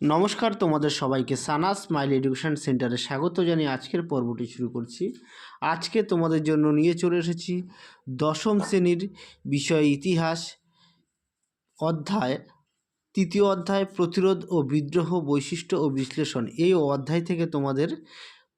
নমস্কার তোমাদের সবাইকে সানা স্মাইল এডুকেশন সেন্টারে স্বাগত জানিয়ে আজকের পর্বটি শুরু করছি। আজকে তোমাদের জন্য নিয়ে চলে এসেছি দশম শ্রেণির বিষয় ইতিহাস অধ্যায়, তৃতীয় অধ্যায়, প্রতিরোধ ও বিদ্রোহ বৈশিষ্ট্য ও বিশ্লেষণ। এই অধ্যায় থেকে তোমাদের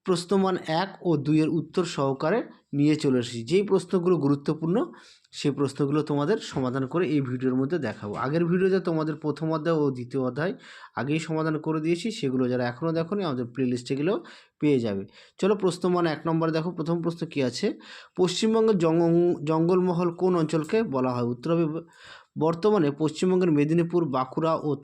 প্রশ্নমান এক ও দুইয়ের উত্তর সহকারে নিয়ে চলে এসেছি। যেই প্রশ্নগুলো গুরুত্বপূর্ণ, সেই প্রশ্নগুলো তোমাদের সমাধান করে এই ভিডিওর মধ্যে দেখাবো। আগের ভিডিওতে তোমাদের প্রথম অধ্যায় ও দ্বিতীয় অধ্যায় আগেই সমাধান করে দিয়েছি। সেগুলো যারা এখনও দেখোনি, আমাদের প্লেলিস্টে গেলেও পেয়ে যাবে। চলো প্রশ্নমান এক নম্বরে দেখো, প্রথম প্রশ্ন কী আছে? পশ্চিমবঙ্গের জঙ্গ- জঙ্গলমহল কোন অঞ্চলকে বলা হয়? উত্তর বর্তমানে পশ্চিমবঙ্গের মেদিনীপুর, বাঁকুড়া ও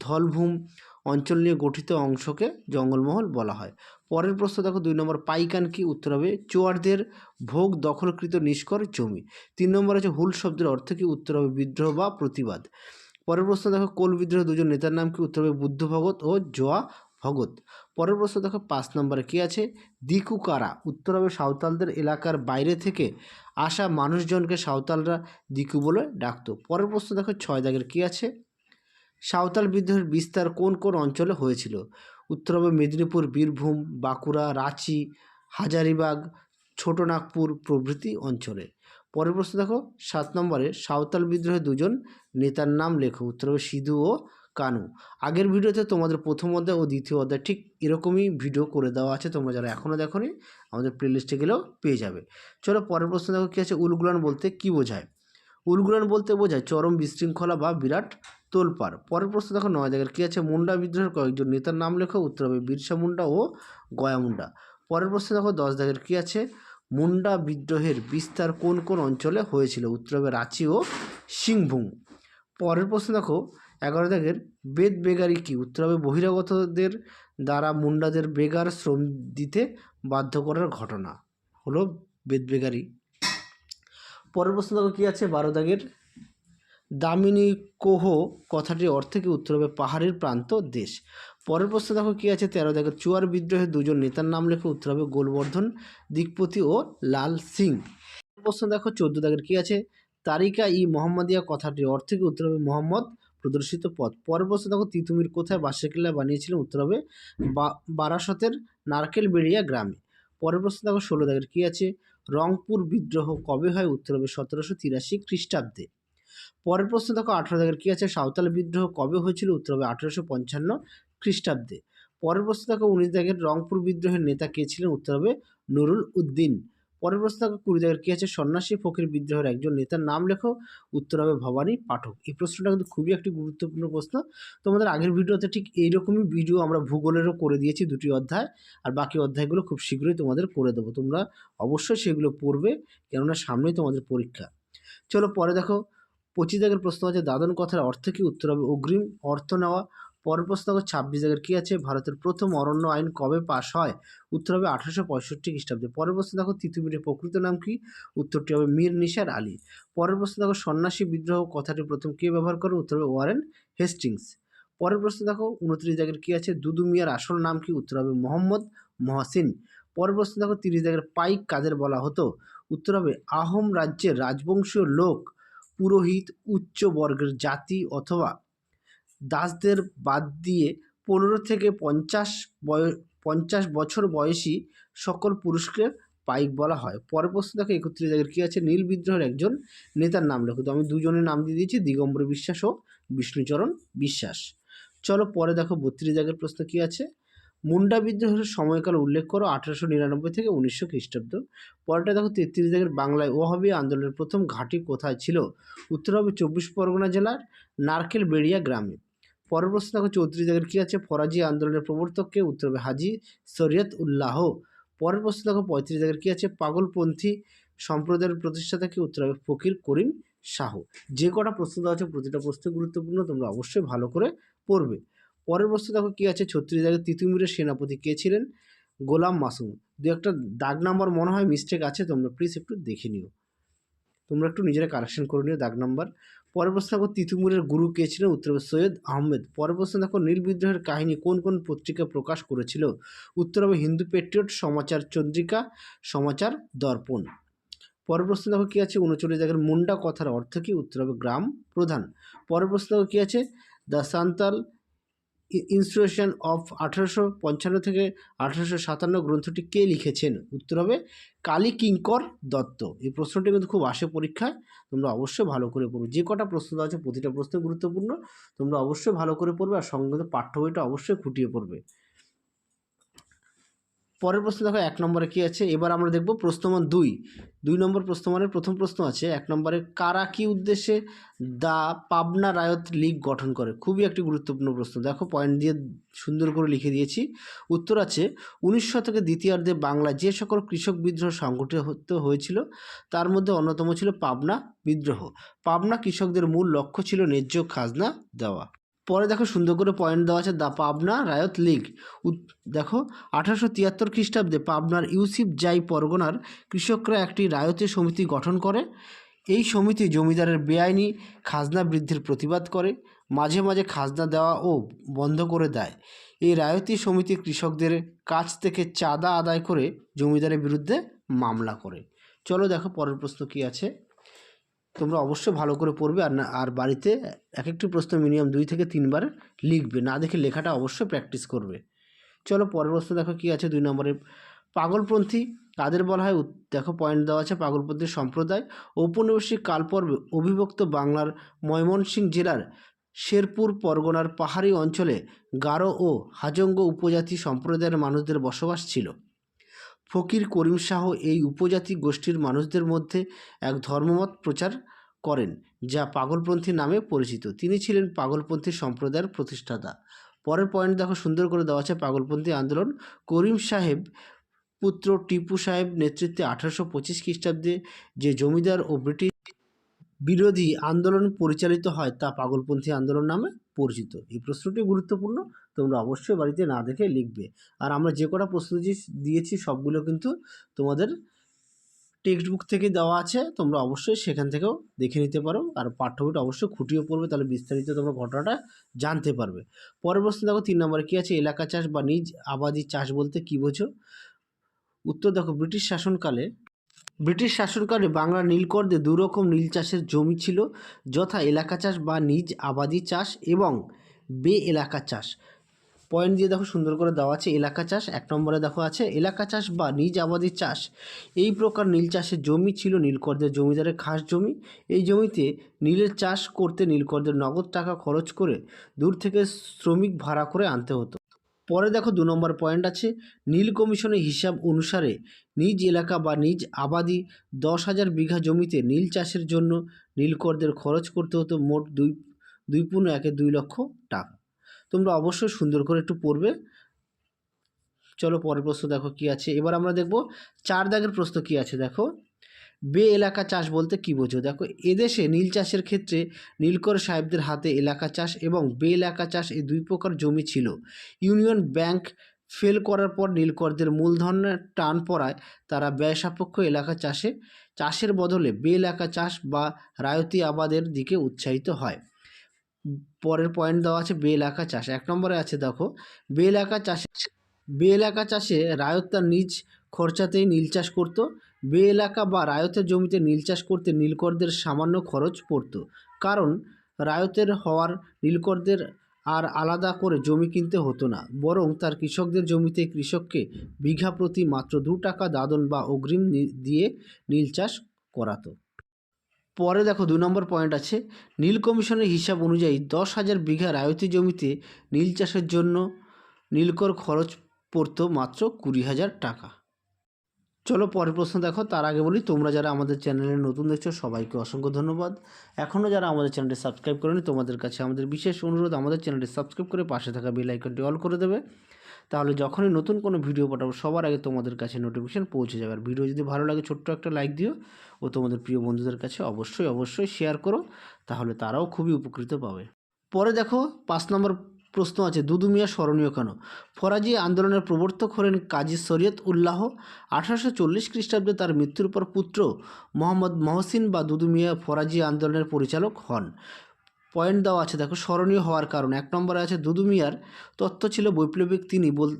ধলভূম অঞ্চল নিয়ে গঠিত অংশকে জঙ্গলমহল বলা হয়। পরের প্রশ্ন দেখো, দুই নম্বর, পাইকান কি উত্তর হবে? চোয়ারদের ভোগ দখলকৃত নিষ্কর জমি। তিন নম্বর আছে হুল শব্দের অর্থ কি উত্তর হবে? বিদ্রোহ বা প্রতিবাদ। পরের প্রশ্ন দেখো, কোল বিদ্রোহ দুজন নেতার নাম কি উত্তর হবে? বুদ্ধ ভগত ও জোয়া ভগত। পরের প্রশ্ন দেখো, পাঁচ নম্বরে কি আছে? দিকু কারা উত্তর হবে, সাঁওতালদের এলাকার বাইরে থেকে আসা মানুষজনকে সাঁওতালরা দিকু বলে ডাকতো। পরের প্রশ্ন দেখো, ছয় দাগের কি আছে? সাঁওতাল বিদ্রোহের বিস্তার কোন কোন অঞ্চলে হয়েছিল? উত্তর হবে মেদিনীপুর, বীরভূম, বাঁকুড়া, রাঁচি, হাজারিবাগ, ছোটনাগপুর প্রভৃতি অঞ্চলে। পরের প্রশ্ন দেখো, সাত নম্বরে সাঁওতাল বিদ্রোহের দুজন নেতার নাম লেখো। উত্তর হবে সিধু ও কানু। আগের ভিডিওতে তোমাদের প্রথম অধ্যায় ও দ্বিতীয় অধ্যায় ঠিক এরকমই ভিডিও করে দেওয়া আছে। তোমরা যারা এখনও দেখোনি, আমাদের প্লেলিস্টে গেলেও পেয়ে যাবে। চলো পরের প্রশ্ন দেখো, কী আছে উলগুলান বলতে কী বোঝায়? উলগুলান বলতে বোঝায় চরম বিশৃঙ্খলা বা বিরাট তোলপাড়। পরের প্রশ্ন দেখো নয় জায়গার কী আছে? মুন্ডা বিদ্রোহের কয়েকজন নেতার নাম লেখো, উত্তর হবে বিরসা মুন্ডা ও গয়া মুন্ডা। পরের প্রশ্ন দেখো দশ দাগের কী আছে? মুন্ডা বিদ্রোহের বিস্তার কোন কোন অঞ্চলে হয়েছিল? উত্তর হবে রাঁচি ও সিংভূম। পরের প্রশ্ন দেখো এগারো দাগের বেদ বেগারি কী? উত্তর হবে বহিরাগতদের দ্বারা মুন্ডাদের বেগার শ্রম দিতে বাধ্য করার ঘটনা। হলো বেদ বেগারি। পরের প্রশ্ন দেখো কী আছে? বারো দাগের দামিনী কোহ কথাটির অর্থ কি? উত্তর হবে পাহাড়ের প্রান্ত দেশ। পরের প্রশ্ন দেখো কী আছে? তেরো দেখো, চুয়ার বিদ্রোহে দুজন নেতার নাম লেখে। উত্তর হবে গোলবর্ধন দিকপতি ও লাল সিং। প্রশ্ন দেখো, চোদ্দ দাগের কী আছে? তারিকা ই মোহাম্মদিয়া কথাটির অর্থ কি? উত্তর হবে মোহাম্মদ প্রদর্শিত পথ। পরের প্রশ্ন দেখো, তিতুমির কোথায় বাসিকিল্লা বানিয়েছিলেন? উত্তর হবে বারাসতের নারকেল বেড়িয়া গ্রামে। পরের প্রশ্ন দেখো, ষোলো দাগের কী আছে? রংপুর বিদ্রোহ কবে হয়? উত্তর হবে সতেরোশো তিরাশি খ্রিস্টাব্দে। পরের প্রশ্ন দেখো, আঠারো দাগের কী আছে? সাঁওতাল বিদ্রোহ কবে হয়েছিল? উত্তর হবে আঠেরোশো পঞ্চান্ন খ্রিস্টাব্দে। পরের প্রশ্ন দেখো, উনিশ দাগের রংপুর বিদ্রোহের নেতা কে ছিলেন? উত্তর হবে নুরুল উদ্দিন। পরের প্রশ্ন দেখো, কুড়ি দাগের কী আছে? সন্ন্যাসী ফকির বিদ্রোহের একজন নেতার নাম লেখো। উত্তর হবে ভবানী পাঠক। এই প্রশ্নটা কিন্তু খুবই একটি গুরুত্বপূর্ণ প্রশ্ন। তোমাদের আগের ভিডিওতে ঠিক এইরকমই ভিডিও আমরা ভূগোলেরও করে দিয়েছি দুটি অধ্যায়, আর বাকি অধ্যায়গুলো খুব শীঘ্রই তোমাদের করে দেবো। তোমরা অবশ্যই সেগুলো পড়বে, কেননা সামনেই তোমাদের পরীক্ষা। চলো পরে দেখো পঁচিশ দাগের প্রশ্ন আছে, দাদন কথার অর্থ কী? উত্তর হবে অগ্রিম অর্থ নেওয়া। পরের প্রশ্ন দেখো, ছাব্বিশ দাগের কী আছে? ভারতের প্রথম অরণ্য আইন কবে পাশ হয়? উত্তর হবে আঠারোশো পঁয়ষট্টি খ্রিস্টাব্দে। পরের প্রশ্ন দেখো, তিতুমিরের প্রকৃত নাম কি? উত্তরটি হবে মীর নিসার আলী। পরের প্রশ্ন দেখো, সন্ন্যাসী বিদ্রোহ কথাটি প্রথম কে ব্যবহার করেন উত্তর হবে ওয়ারেন হেস্টিংস। পরের প্রশ্ন দেখো, উনত্রিশ দাগের কী আছে? দুদু মিয়ার আসল নাম কি? উত্তর হবে মোহাম্মদ মহসিন। পরের প্রশ্ন দেখো, তিরিশ দাগের পাইক কাদের বলা হতো? উত্তর হবে আহোম রাজ্যের রাজবংশীয় লোক। পুরোহিত উচ্চ বর্গের জাতি অথবা দাসদের বাদ দিয়ে পনেরো থেকে পঞ্চাশ বয়, পঞ্চাশ বছর বয়সী সকল পুরুষকে পাইক বলা হয়। পরের প্রশ্ন দেখো, একত্রিশ জায়গার কী আছে? নীল বিদ্রোহের একজন নেতার নাম লেখো। তো আমি দুজনের নাম দিয়ে দিয়েছি, দিগম্বর বিশ্বাস ও বিষ্ণুচরণ বিশ্বাস। চলো পরে দেখো, বত্রিশ জায়গার প্রশ্ন কী আছে? মুন্ডা বিদ্রোহের সময়কাল উল্লেখ করো আঠারোশো নিরানব্বই থেকে উনিশশো খ্রিস্টাব্দ। পরেরটা দেখো তেত্রিশ জায়গার বাংলায় ওহাবি আন্দোলনের প্রথম ঘাঁটি কোথায় ছিল? উত্তর হবে চব্বিশ পরগনা জেলার নারকেল বেড়িয়া গ্রামে। পরের প্রশ্ন দেখো চৌত্রিশ জায়গার কী আছে? ফরাজি আন্দোলনের প্রবর্তককে উত্তর হবে হাজি শরিয়ত উল্লাহ পরের প্রশ্ন দেখো পঁয়ত্রিশ জায়গার কী আছে? পাগলপন্থী সম্প্রদায়ের প্রতিষ্ঠাতাকে উত্তর হবে ফকির করিম শাহ। যে কটা প্রশ্ন দেওয়া আছে প্রতিটা প্রশ্ন গুরুত্বপূর্ণ তোমরা অবশ্যই ভালো করে পড়বে। পরের প্রশ্ন দেখো কী আছে? ছত্রিশ জায়গায় তিতুমিরের সেনাপতি। কে ছিলেন? গোলাম মাসুম। দু একটা দাগ নাম্বার মনে হয় মিস্টেক আছে, তোমরা প্লিজ একটু দেখে নিও। তোমরা একটু নিজেরা কারেকশন করে নিও দাগ নাম্বার। পরের প্রশ্ন দেখো তিতুমিরের গুরু কে ছিলেন? উত্তর সৈয়দ আহমেদ। পরের প্রশ্ন দেখো, নীল বিদ্রোহের কাহিনী কোন কোন পত্রিকা প্রকাশ করেছিল? উত্তর হবে হিন্দু পেট্রিয়ট সমাচার চন্দ্রিকা, সমাচার দর্পণ। পরের প্রশ্ন দেখো কী আছে? উনচল্লিশ জায়গার মুন্ডা কথার অর্থ কী? উত্তর হবে গ্রাম প্রধান। পরের প্রশ্ন দেখো কী আছে? দ্য সান্তাল ইনস্টিটিউশন অফ আঠারোশো পঞ্চান্ন থেকে আঠারোশো সাতান্ন গ্রন্থটি কে লিখেছেন? উত্তর হবে কালী কিঙ্কর দত্ত। এই প্রশ্নটি কিন্তু খুব আসে পরীক্ষায়, তোমরা অবশ্যই ভালো করে পড়বে যে কটা প্রশ্ন আছে, প্রতিটা প্রশ্ন গুরুত্বপূর্ণ, তোমরা অবশ্যই ভালো করে পড়বে আর সঙ্গে পাঠ্য বইটা অবশ্যই খুঁটিয়ে পড়বে। পরের প্রশ্ন দেখো, এক নম্বরে কী আছে? এবার আমরা দেখব প্রশ্নমান দুই। দুই নম্বর প্রশ্নমানের প্রথম প্রশ্ন আছে, এক নম্বরে কারা কি উদ্দেশ্যে দা পাবনা রায়ত লীগ গঠন করে? খুবই একটি গুরুত্বপূর্ণ প্রশ্ন। দেখো পয়েন্ট দিয়ে সুন্দর করে লিখে দিয়েছি। উত্তর আছে, উনিশ শতকে দ্বিতীয়ার্ধে বাংলা যে সকল কৃষক বিদ্রোহ সংগঠিত হয়েছিল, তার মধ্যে অন্যতম ছিল পাবনা বিদ্রোহ। পাবনা কৃষকদের মূল লক্ষ্য ছিল ন্যায্য খাজনা দেওয়া। পরে দেখো সুন্দর করে পয়েন্ট দেওয়া আছে, দ্য পাবনা রায়ত লীগ। দেখো, আঠারোশো তিয়াত্তর খ্রিস্টাব্দে পাবনার ইউসিফ জাই পরগনার কৃষকরা একটি রায়তি সমিতি গঠন করে। এই সমিতি জমিদারের বেআইনি খাজনা বৃদ্ধির প্রতিবাদ করে, মাঝে মাঝে খাজনা দেওয়া ও বন্ধ করে দেয়। এই রায়তি সমিতি কৃষকদের কাছ থেকে চাঁদা আদায় করে জমিদারের বিরুদ্ধে মামলা করে। চলো দেখো পরের প্রশ্ন কী আছে। তোমরা অবশ্যই ভালো করে পড়বে আর না, আর বাড়িতে এক একটি প্রশ্ন মিনিমাম দুই থেকে তিনবার লিখবে। না দেখে লেখাটা অবশ্যই প্র্যাকটিস করবে। চলো পরের প্রশ্ন দেখো কী আছে দুই নম্বরে। পাগলপন্থী তাদের বলা হয়? দেখো পয়েন্ট দেওয়া আছে পাগলপন্থী সম্প্রদায়। ঔপনিবেশিক কালপর্বে অভিভক্ত বাংলার ময়মনসিংহ জেলার শেরপুর পরগনার পাহাড়ি অঞ্চলে গারো ও হাজঙ্গ উপজাতি সম্প্রদায়ের মানুষদের বসবাস ছিল। ফকির করিম শাহ এই উপজাতি গোষ্ঠীর মানুষদের মধ্যে এক ধর্মমত প্রচার করেন, যা পাগলপন্থী নামে পরিচিত। তিনি ছিলেন পাগলপন্থী সম্প্রদায়ের প্রতিষ্ঠাতা। পরের পয়েন্ট দেখো, সুন্দর করে দেওয়া আছে পাগলপন্থী আন্দোলন। করিম সাহেব, পুত্র টিপু সাহেব নেতৃত্বে আঠারোশো পঁচিশ খ্রিস্টাব্দে যে জমিদার ও ব্রিটিশ বিরোধী আন্দোলন পরিচালিত হয় তা পাগলপন্থী আন্দোলন নামে পরিচিত। এই প্রশ্নটি গুরুত্বপূর্ণ। তোমরা অবশ্যই বাড়িতে না দেখে লিখবে। আর আমরা যে কটা যে- দিয়েছি সবগুলো কিন্তু তোমাদের টেক্সট বুক থেকে দেওয়া আছে। তোমরা অবশ্যই সেখান থেকেও দেখে নিতে পারো। আর পাঠ্য বইটা অবশ্যই খুঁটিয়ে পড়বে, তাহলে বিস্তারিত তোমরা ঘটনাটা জানতে পারবে। পরের প্রশ্ন দেখো, তিন নম্বরে কী আছে? এলাকা চাষ বা নিজ আবাদি চাষ বলতে কী বোঝো? উত্তর দেখো, ব্রিটিশ শাসনকালে ব্রিটিশ শাসনকালে বাংলার নীলকরদে দুরকম নীল চাষের জমি ছিল, যথা এলাকা চাষ বা নিজ আবাদি চাষ এবং বে এলাকা চাষ। পয়েন্ট দিয়ে দেখো সুন্দর করে দেওয়া আছে এলাকা চাষ, এক নম্বরে দেখো আছে এলাকা চাষ বা নিজ আবাদি চাষ। এই প্রকার নীল চাষের জমি ছিল নীলকরদের জমিদারের খাস জমি। এই জমিতে নীলের চাষ করতে নীলকরদের নগদ টাকা খরচ করে দূর থেকে শ্রমিক ভাড়া করে আনতে হতো। পরে দেখো দু নম্বর পয়েন্ট আছে, নীল কমিশনের হিসাব অনুসারে নিজ এলাকা বা নিজ আবাদি দশ হাজার বিঘা জমিতে নীল চাষের জন্য নীলকরদের খরচ করতে হতো মোট দুই দুই পূর্ণ একে দুই লক্ষ টাকা। তোমরা অবশ্যই সুন্দর করে একটু পড়বে। চলো পরের প্রশ্ন দেখো কি আছে। এবার আমরা দেখব চার দাগের প্রশ্ন কি আছে দেখো। বে এলাকা চাষ বলতে কী বোঝো? দেখো, এদেশে নীল চাষের ক্ষেত্রে নীলকর সাহেবদের হাতে এলাকা চাষ এবং বে এলাকা চাষ এই দুই প্রকার জমি ছিল। ইউনিয়ন ব্যাংক ফেল করার পর নীলকরদের মূলধনের টান পড়ায় তারা ব্যয় সাপেক্ষ এলাকা চাষে, চাষের বদলে বে এলাকা চাষ বা রায়তি আবাদের দিকে উৎসাহিত হয়। পরের পয়েন্ট দেওয়া আছে বে এলাকা চাষ। এক নম্বরে আছে দেখো বে এলাকা চাষে বে এলাকা চাষে রায়ত তার নিজ খরচাতেই নীল চাষ করত। বে এলাকা বা রায়তের জমিতে নীল চাষ করতে নীলকরদের সামান্য খরচ পড়তো। কারণ রায়তের হওয়ার নীলকরদের আর আলাদা করে জমি কিনতে হতো না, বরং তার কৃষকদের জমিতে কৃষককে বিঘা প্রতি মাত্র দু টাকা দাদন বা অগ্রিম দিয়ে নীল চাষ করাতো। পরে দেখো দু নম্বর পয়েন্ট আছে, নীল কমিশনের হিসাব অনুযায়ী দশ হাজার বিঘার রায়তি জমিতে নীল চাষের জন্য নীলকর খরচ পড়তো মাত্র কুড়ি হাজার টাকা। চলো পরের প্রশ্ন দেখো, তার আগে বলি, তোমরা যারা আমাদের চ্যানেলে নতুন দেখছ, সবাইকে অসংখ্য ধন্যবাদ। এখনও যারা আমাদের চ্যানেলটি সাবস্ক্রাইব করেনি, তোমাদের কাছে আমাদের বিশেষ অনুরোধ, আমাদের চ্যানেলটি সাবস্ক্রাইব করে পাশে থাকা বেল আইকনটি অল করে দেবে। তাহলে যখনই নতুন কোনো ভিডিও পাঠাবো, সবার আগে তোমাদের কাছে নোটিফিকেশান পৌঁছে যাবে। আর ভিডিও যদি ভালো লাগে, ছোট্ট একটা লাইক দিও ও তোমাদের প্রিয় বন্ধুদের কাছে অবশ্যই অবশ্যই শেয়ার করো, তাহলে তারাও খুবই উপকৃত পাবে। পরে দেখো, পাঁচ নম্বর প্রশ্ন আছে, দুদু মিয়া স্মরণীয় কেন? ফরাজি আন্দোলনের প্রবর্তক হলেন কাজী শরীয়ত উল্লাহ। আঠারোশো চল্লিশ খ্রিস্টাব্দে তার মৃত্যুর পর পুত্র মোহাম্মদ মহসিন বা দুদু মিয়া ফরাজি আন্দোলনের পরিচালক হন। পয়েন্ট দেওয়া আছে, দেখো স্মরণীয় হওয়ার কারণ। এক নম্বরে আছে দুদু মিয়ার তত্ত্ব ছিল বৈপ্লবিক তিনি বল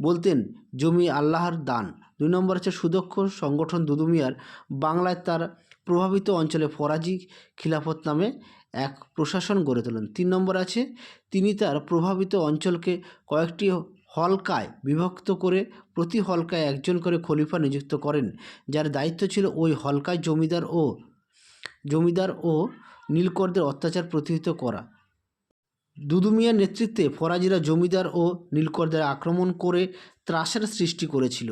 বলতেন, জমি আল্লাহর দান। দুই নম্বর আছে, সুদক্ষ সংগঠন দুদু মিয়ার বাংলায় তার প্রভাবিত অঞ্চলে ফরাজি খিলাফত নামে এক প্রশাসন গড়ে তোলেন। তিন নম্বর আছে, তিনি তার প্রভাবিত অঞ্চলকে কয়েকটি হলকায় বিভক্ত করে প্রতি হলকায় একজন করে খলিফা নিযুক্ত করেন, যার দায়িত্ব ছিল ওই হলকায় জমিদার ও জমিদার ও নীলকরদের অত্যাচার প্রতিহত করা। দুদু মিয়ার নেতৃত্বে ফরাজিরা জমিদার ও নীলকরদের আক্রমণ করে ত্রাসের সৃষ্টি করেছিল।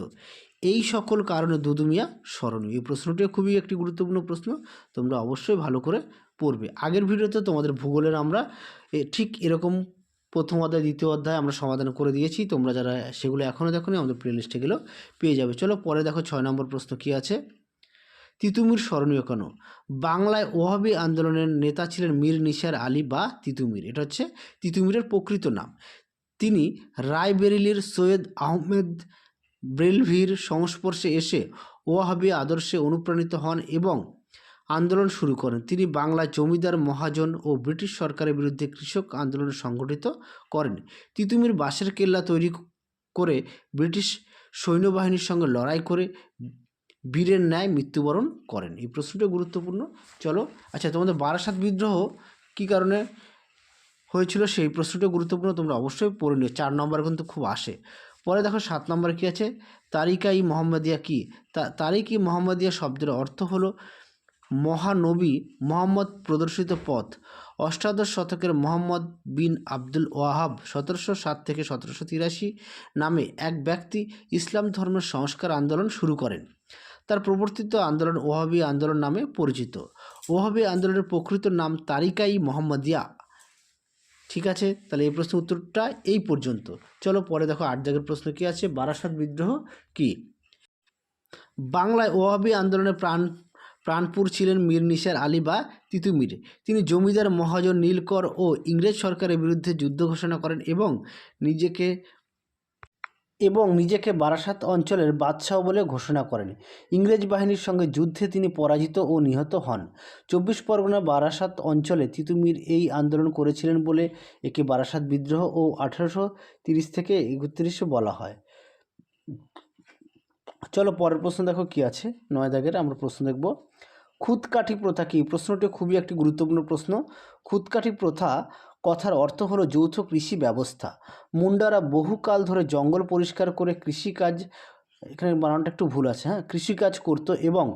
এই সকল কারণে দুদু মিয়া স্মরণীয়। এই প্রশ্নটি খুবই একটি গুরুত্বপূর্ণ প্রশ্ন, তোমরা অবশ্যই ভালো করে পড়বে। আগের ভিডিওতে তোমাদের ভূগোলের আমরা ঠিক এরকম প্রথম অধ্যায়, দ্বিতীয় অধ্যায় আমরা সমাধান করে দিয়েছি। তোমরা যারা সেগুলো এখনও দেখো আমাদের প্লেলিস্টে গেলেও পেয়ে যাবে। চলো পরে দেখো ছয় নম্বর প্রশ্ন কী আছে। তিতুমির স্মরণীয় কেন? বাংলায় ওহাবি আন্দোলনের নেতা ছিলেন মীর নিসার আলী বা তিতুমির। এটা হচ্ছে তিতুমিরের প্রকৃত নাম। তিনি রায়বেরিলির সৈয়দ আহমেদ ব্রেলভির সংস্পর্শে এসে ওয়াহাবি আদর্শে অনুপ্রাণিত হন এবং আন্দোলন শুরু করেন। তিনি বাংলায় জমিদার, মহাজন ও ব্রিটিশ সরকারের বিরুদ্ধে কৃষক আন্দোলন সংগঠিত করেন। তিতুমির বাঁশের কেল্লা তৈরি করে ব্রিটিশ সৈন্যবাহিনীর সঙ্গে লড়াই করে বীরের ন্যায় মৃত্যুবরণ করেন। এই প্রশ্নটা গুরুত্বপূর্ণ। চলো আচ্ছা তোমাদের বারাসাত বিদ্রোহ কী কারণে হয়েছিল সেই প্রশ্নটা গুরুত্বপূর্ণ তোমরা অবশ্যই পড়ে নিও। চার নম্বর কিন্তু খুব আসে। পরে দেখো সাত নম্বর কী আছে? তারিকা ই মোহাম্মদিয়া কী? তারিক ই মোহাম্মদিয়া শব্দের অর্থ হলো মহানবী মোহাম্মদ প্রদর্শিত পথ। অষ্টাদশ শতকের মোহাম্মদ বিন আব্দুল ওয়াহাব সতেরোশো সাত থেকে সতেরোশো তিরাশি নামে এক ব্যক্তি ইসলাম ধর্মের সংস্কার আন্দোলন শুরু করেন। তার প্রবর্তিত আন্দোলন ওহাবি আন্দোলন নামে পরিচিত। ওহাবি আন্দোলনের প্রকৃত নাম তারিকাই মোহাম্মদিয়া। ঠিক আছে? তাহলে এই প্রশ্নের উত্তরটা এই পর্যন্ত। চলো পরে দেখো আট জায়গার প্রশ্ন কী আছে? বারাসাত বিদ্রোহ কি? বাংলায় ওহাবি আন্দোলনের প্রাণ, প্রাণপুর ছিলেন মীর নিসার আলী বা তিতুমির তিনি জমিদার মহাজন নীলকর ও ইংরেজ সরকারের বিরুদ্ধে যুদ্ধ ঘোষণা করেন এবং নিজেকে এবং নিজেকে বারাসাত অঞ্চলের বাদশাহ বলে ঘোষণা করেন। ইংরেজ বাহিনীর সঙ্গে যুদ্ধে তিনি পরাজিত ও নিহত হন। চব্বিশ পরগনা বারাসাত অঞ্চলে তিতুমির এই আন্দোলন করেছিলেন বলে একে বারাসাত বিদ্রোহ ও আঠারোশো তিরিশ থেকে একত্রিশে বলা হয়। চলো পরের প্রশ্ন দেখো কি আছে। নয় দাগের আমরা প্রশ্ন দেখব। খুদকাঠি প্রথা কি? প্রশ্নটি খুবই একটি গুরুত্বপূর্ণ প্রশ্ন। খুদকাঠি প্রথা কথার অর্থ হলো যৌথ কৃষি ব্যবস্থা। মুন্ডারা বহুকাল ধরে জঙ্গল পরিষ্কার করে কৃষিকাজ, এখানে বানানটা একটু ভুল আছে হ্যাঁ কৃষিকাজ করত এবং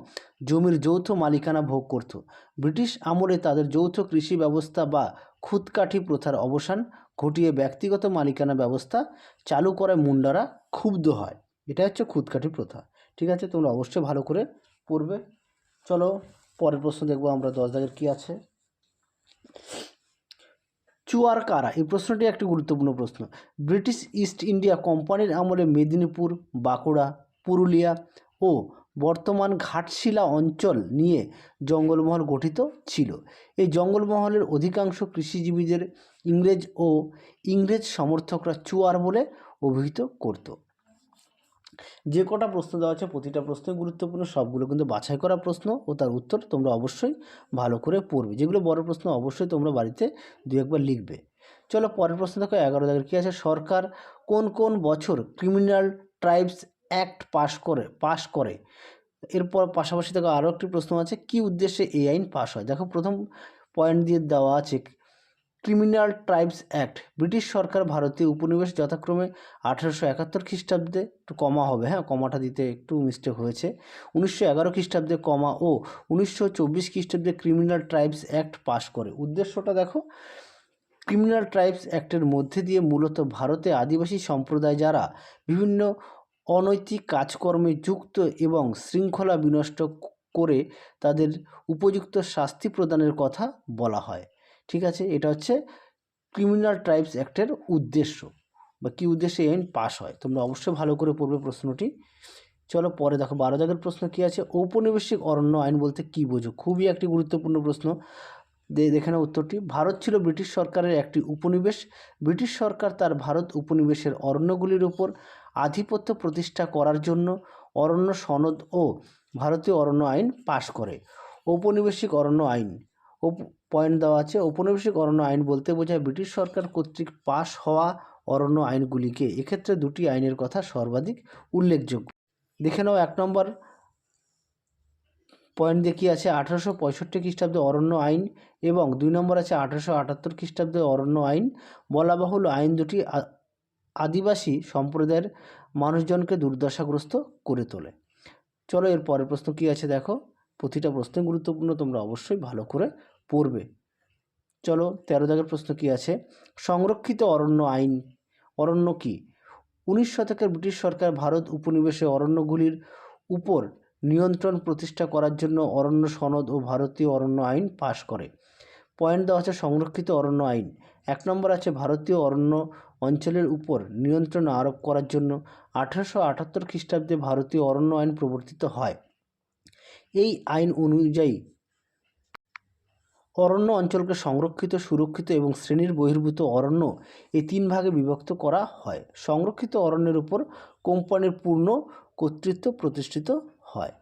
জমির যৌথ মালিকানা ভোগ করত। ব্রিটিশ আমলে তাদের যৌথ কৃষি ব্যবস্থা বা খুদকাঠি প্রথার অবসান ঘটিয়ে ব্যক্তিগত মালিকানা ব্যবস্থা চালু করায় মুন্ডারা ক্ষুব্ধ হয়। এটা হচ্ছে খুদকাঠি প্রথা। ঠিক আছে, তোমরা অবশ্যই ভালো করে পড়বে। চলো, পরের প্রশ্ন দেখব আমরা দশ দাগের কী আছে। চুয়ার কারা এই প্রশ্নটি একটি গুরুত্বপূর্ণ প্রশ্ন। ব্রিটিশ ইস্ট ইন্ডিয়া কোম্পানির আমলে মেদিনীপুর, বাঁকুড়া, পুরুলিয়া ও বর্তমান ঘাটশিলা অঞ্চল নিয়ে জঙ্গলমহল গঠিত ছিল। এই জঙ্গলমহলের অধিকাংশ কৃষিজীবীদের ইংরেজ ও ইংরেজ সমর্থকরা চুয়ার বলে অভিহিত করত। যে কটা প্রশ্ন দেওয়া আছে, প্রতিটা প্রশ্নই গুরুত্বপূর্ণ, সবগুলো কিন্তু বাছাই করা প্রশ্ন ও তার উত্তর তোমরা অবশ্যই ভালো করে পড়বে। যেগুলো বড় প্রশ্ন অবশ্যই তোমরা বাড়িতে দু একবার লিখবে। চলো পরের প্রশ্ন দেখো, এগারো দাগের কী আছে? সরকার কোন কোন বছর ক্রিমিনাল ট্রাইবস অ্যাক্ট পাশ করে পাশ করে? এরপর পাশাপাশি দেখো আরও একটি প্রশ্ন আছে, কি উদ্দেশ্যে এই আইন পাশ হয়? দেখো প্রথম পয়েন্ট দিয়ে দেওয়া আছে ক্রিমিনাল ট্রাইবস অ্যাক্ট। ব্রিটিশ সরকার ভারতীয় উপনিবেশ যথাক্রমে আঠারোশো একাত্তর খ্রিস্টাব্দে একটু কমা হবে হ্যাঁ কমাটা দিতে একটু মিস্টেক হয়েছে। উনিশশো এগারো খ্রিস্টাব্দে কমা ও উনিশশো চব্বিশ খ্রিস্টাব্দে ক্রিমিনাল ট্রাইবস অ্যাক্ট পাশ করে। উদ্দেশ্যটা দেখো, ক্রিমিনাল ট্রাইবস অ্যাক্টের মধ্যে দিয়ে মূলত ভারতে আদিবাসী সম্প্রদায় যারা বিভিন্ন অনৈতিক কাজকর্মে যুক্ত এবং শৃঙ্খলা বিনষ্ট করে তাদের উপযুক্ত শাস্তি প্রদানের কথা বলা হয়। ঠিক আছে? এটা হচ্ছে ক্রিমিনাল ট্রাইবস অ্যাক্টের উদ্দেশ্য। বা কী উদ্দেশ্যে আইন পাশ হয়? তোমরা অবশ্যই ভালো করে পড়বে প্রশ্নটি। চলো পরে দেখো। বারো দাগের প্রশ্ন কী আছে? ঔপনিবেশিক অরণ্য আইন বলতে কী বোঝো? খুবই একটি গুরুত্বপূর্ণ প্রশ্ন। দেখে নাও উত্তরটি। ভারত ছিল ব্রিটিশ সরকারের একটি উপনিবেশ। ব্রিটিশ সরকার তার ভারত উপনিবেশের অরণ্যগুলির উপর আধিপত্য প্রতিষ্ঠা করার জন্য অরণ্য সনদ ও ভারতীয় অরণ্য আইন পাশ করে। ঔপনিবেশিক অরণ্য আইন। পয়েন্ট দেওয়া আছে। ঔপনিবেশিক অরণ্য আইন বলতে বোঝায় ব্রিটিশ সরকার কর্তৃক পাশ হওয়া অরণ্য আইনগুলিকে। এক্ষেত্রে দুটি আইনের কথা সর্বাধিক উল্লেখযোগ্য। দেখে নাও এক নম্বর পয়েন্ট দিয়ে কী আছে? আঠারোশো পঁয়ষট্টি খ্রিস্টাব্দে অরণ্য আইন এবং দুই নম্বর আছে আঠারোশো আটাত্তর খ্রিস্টাব্দে অরণ্য আইন। বলা বাহুল্য আইন দুটি আদিবাসী সম্প্রদায়ের মানুষজনকে দুর্দশাগ্রস্ত করে তোলে। চলো এর পরের প্রশ্ন কী আছে দেখো? প্রতিটা প্রশ্ন গুরুত্বপূর্ণ তোমরা অবশ্যই ভালো করে পড়বে। চলো তেরো দাগের প্রশ্ন কী আছে? সংরক্ষিত অরণ্য আইন, অরণ্য কী? উনিশ শতকের ব্রিটিশ সরকার ভারত উপনিবেশে অরণ্যগুলির উপর নিয়ন্ত্রণ প্রতিষ্ঠা করার জন্য অরণ্য সনদ ও ভারতীয় অরণ্য আইন পাশ করে। পয়েন্ট দেওয়া আছে সংরক্ষিত অরণ্য আইন। এক নম্বর আছে ভারতীয় অরণ্য অঞ্চলের উপর নিয়ন্ত্রণ আরোপ করার জন্য আঠারোশো আটাত্তর খ্রিস্টাব্দে ভারতীয় অরণ্য আইন প্রবর্তিত হয়। এই আইন অনুযায়ী অরণ্য অঞ্চলকে সংরক্ষিত, সুরক্ষিত এবং শ্রেণির বহির্ভূত অরণ্য এই তিন ভাগে বিভক্ত করা হয়। সংরক্ষিত অরণ্যের উপর কোম্পানির পূর্ণ কর্তৃত্ব প্রতিষ্ঠিত হয়।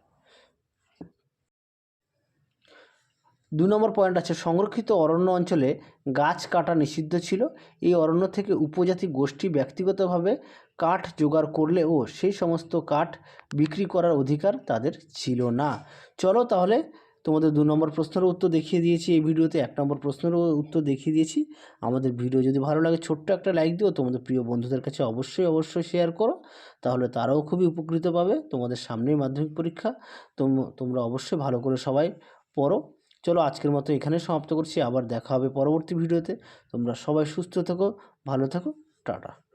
দু নম্বর পয়েন্ট আছে, সংরক্ষিত অরণ্য অঞ্চলে গাছ কাটা নিষিদ্ধ ছিল। এই অরণ্য থেকে উপজাতি গোষ্ঠী ব্যক্তিগতভাবে কাঠ জোগাড় করলেও সেই সমস্ত কাঠ বিক্রি করার অধিকার তাদের ছিল না। চলো তাহলে তোমাদের দু নম্বর প্রশ্নের উত্তর দেখিয়ে দিয়েছি, এই ভিডিওতে এক নম্বর প্রশ্নেরও উত্তর দেখিয়ে দিয়েছি। আমাদের ভিডিও যদি ভালো লাগে, ছোট্ট একটা লাইক দিও, তোমাদের প্রিয় বন্ধুদের কাছে অবশ্যই অবশ্যই শেয়ার করো, তাহলে তারাও খুবই উপকৃত পাবে তোমাদের সামনেই মাধ্যমিক পরীক্ষা। তোম- তোমরা অবশ্যই ভালো করে সবাই পড়ো। চলো আজকের মতো এখানে সমাপ্ত করছি, আবার দেখা হবে পরবর্তী ভিডিওতে। তোমরা সবাই সুস্থ থেকো, ভালো থেকো, টাটা।